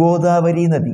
ഗോദാവരി നദി.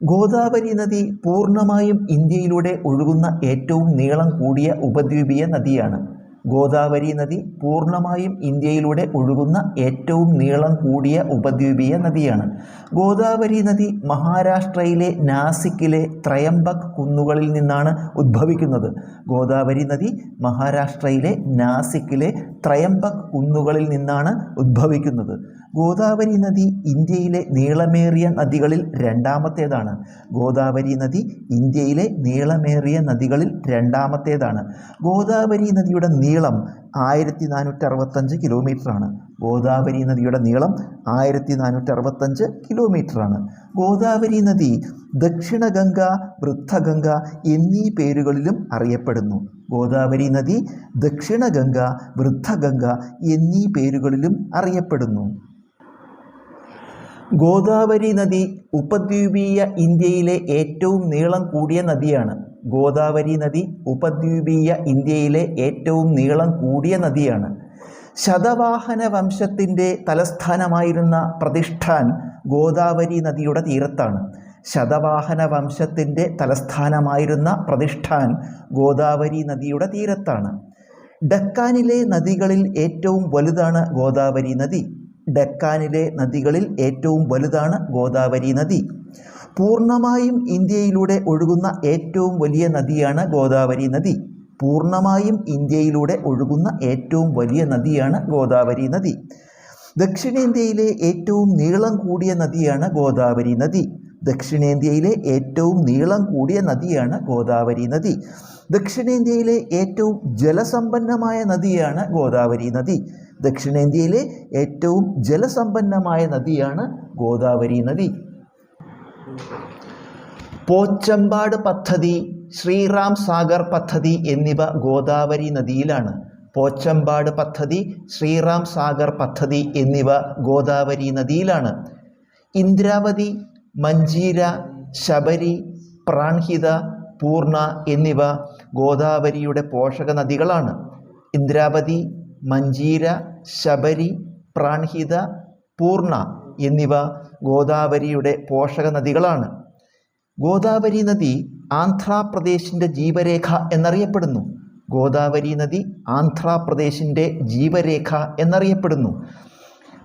ഗോദാവരി നദി പൂർണമായും ഇന്ത്യയിലൂടെ ഒഴുകുന്ന ഏറ്റവും നീളം കൂടിയ ഉപദ്വീപീയ നദിയാണ്. ഗോദാവരി നദി പൂർണമായും ഇന്ത്യയിലൂടെ ഒഴുകുന്ന ഏറ്റവും നീളം കൂടിയ ഉപദ്വീപീയ നദിയാണ്. ഗോദാവരി നദി മഹാരാഷ്ട്രയിലെ നാസിക്കിലെ ത്രയംബക് കുന്നുകളിൽ നിന്നാണ് ഉദ്ഭവിക്കുന്നത്. ഗോദാവരി നദി മഹാരാഷ്ട്രയിലെ നാസിക്കിലെ ത്രയംബക് കുന്നുകളിൽ നിന്നാണ് ഉദ്ഭവിക്കുന്നത് ഗോദാവരി നദി ഇന്ത്യയിലെ നീളമേറിയ നദികളിൽ രണ്ടാമത്തേതാണ്. ഗോദാവരി നദി ഇന്ത്യയിലെ നീളമേറിയ നദികളിൽ രണ്ടാമത്തേതാണ്. ഗോദാവരി നദിയുടെ നീളം ആയിരത്തി നാനൂറ്റി അറുപത്തഞ്ച് കിലോമീറ്ററാണ്. ഗോദാവരി നദിയുടെ നീളം ആയിരത്തി നാനൂറ്റി അറുപത്തഞ്ച് കിലോമീറ്ററാണ്. ഗോദാവരി നദി ദക്ഷിണഗംഗ വൃദ്ധഗംഗ എന്നീ പേരുകളിലും അറിയപ്പെടുന്നു. ഗോദാവരി നദി ദക്ഷിണഗംഗ വൃദ്ധഗംഗ എന്നീ പേരുകളിലും അറിയപ്പെടുന്നു. ഗോദാവരി നദി ഉപദ്വീപീയ ഇന്ത്യയിലെ ഏറ്റവും നീളം കൂടിയ നദിയാണ്. ഗോദാവരി നദി ഉപദ്വീപീയ ഇന്ത്യയിലെ ഏറ്റവും നീളം കൂടിയ നദിയാണ്. ശതവാഹന വംശത്തിന്റെ തലസ്ഥാനമായിരുന്ന പ്രതിഷ്ഠാൻ ഗോദാവരി നദിയുടെ തീരത്താണ്. ശതവാഹന വംശത്തിന്റെ തലസ്ഥാനമായിരുന്ന പ്രതിഷ്ഠാൻ ഗോദാവരി നദിയുടെ തീരത്താണ്. ഡക്കാനിലെ നദികളിൽ ഏറ്റവും വലുതാണ് ഗോദാവരി നദി. ഡക്കാനിലെ നദികളിൽ ഏറ്റവും വലുതാണ് ഗോദാവരി നദി. പൂർണമായും ഇന്ത്യയിലൂടെ ഒഴുകുന്ന ഏറ്റവും വലിയ നദിയാണ് ഗോദാവരി നദി. പൂർണമായും ഇന്ത്യയിലൂടെ ഒഴുകുന്ന ഏറ്റവും വലിയ നദിയാണ് ഗോദാവരി നദി. ദക്ഷിണേന്ത്യയിലെ ഏറ്റവും നീളം കൂടിയ നദിയാണ് ഗോദാവരി നദി. ദക്ഷിണേന്ത്യയിലെ ഏറ്റവും നീളം കൂടിയ നദിയാണ് ഗോദാവരി നദി. ദക്ഷിണേന്ത്യയിലെ ഏറ്റവും ജലസമ്പന്നമായ നദിയാണ് ഗോദാവരി നദി. ദക്ഷിണേന്ത്യയിലെ ഏറ്റവും ജലസമ്പന്നമായ നദിയാണ് ഗോദാവരി നദി. പോച്ചമ്പാട് പദ്ധതി ശ്രീറാം സാഗർ പദ്ധതി എന്നിവ ഗോദാവരി നദിയിലാണ്. പോച്ചമ്പാട് പദ്ധതി ശ്രീറാം സാഗർ പദ്ധതി എന്നിവ ഗോദാവരി നദിയിലാണ്. ഇന്ദ്രാവതി മഞ്ജീര ശബരി പ്രാൺഹിത പൂർണ എന്നിവ ഗോദാവരിയുടെ പോഷക നദികളാണ്. ഇന്ദ്രാവതി മഞ്ജീര ശബരി പ്രാൺഹിത പൂർണ എന്നിവ ഗോദാവരിയുടെ പോഷക നദികളാണ്. ഗോദാവരി നദി ആന്ധ്രാപ്രദേശിന്റെ ജീവരേഖ എന്നറിയപ്പെടുന്നു. ഗോദാവരി നദി ആന്ധ്രാപ്രദേശിന്റെ ജീവരേഖ എന്നറിയപ്പെടുന്നു.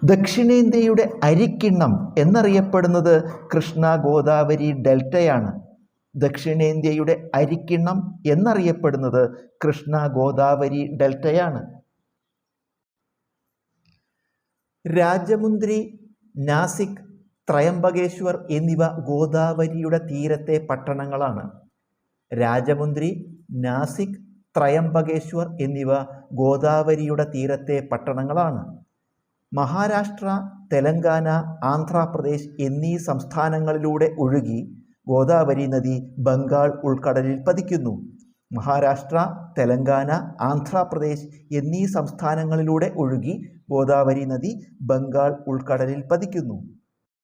ദക്ഷിണേന്ത്യയുടെ അരിക്കിണ്ണം എന്നറിയപ്പെടുന്നത് കൃഷ്ണ ഗോദാവരി ഡെൽറ്റയാണ്. ദക്ഷിണേന്ത്യയുടെ അരിക്കിണ്ണം എന്നറിയപ്പെടുന്നത് കൃഷ്ണ ഗോദാവരി ഡെൽറ്റയാണ്. രാജമുന്ദ്രി നാസിക് ത്രയംബകേശ്വർ എന്നിവ ഗോദാവരിയുടെ തീരത്തെ പട്ടണങ്ങളാണ്. രാജമുന്ദ്രി നാസിക് ത്രയംബകേശ്വർ എന്നിവ ഗോദാവരിയുടെ തീരത്തെ പട്ടണങ്ങളാണ്. മഹാരാഷ്ട്ര തെലങ്കാന ആന്ധ്രാപ്രദേശ് എന്നീ സംസ്ഥാനങ്ങളിലൂടെ ഒഴുകി ഗോദാവരി നദി ബംഗാൾ ഉൾക്കടലിൽ പതിക്കുന്നു. മഹാരാഷ്ട്ര തെലങ്കാന ആന്ധ്രാപ്രദേശ് എന്നീ സംസ്ഥാനങ്ങളിലൂടെ ഒഴുകി ഗോദാവരി നദി ബംഗാൾ ഉൾക്കടലിൽ പതിക്കുന്നു.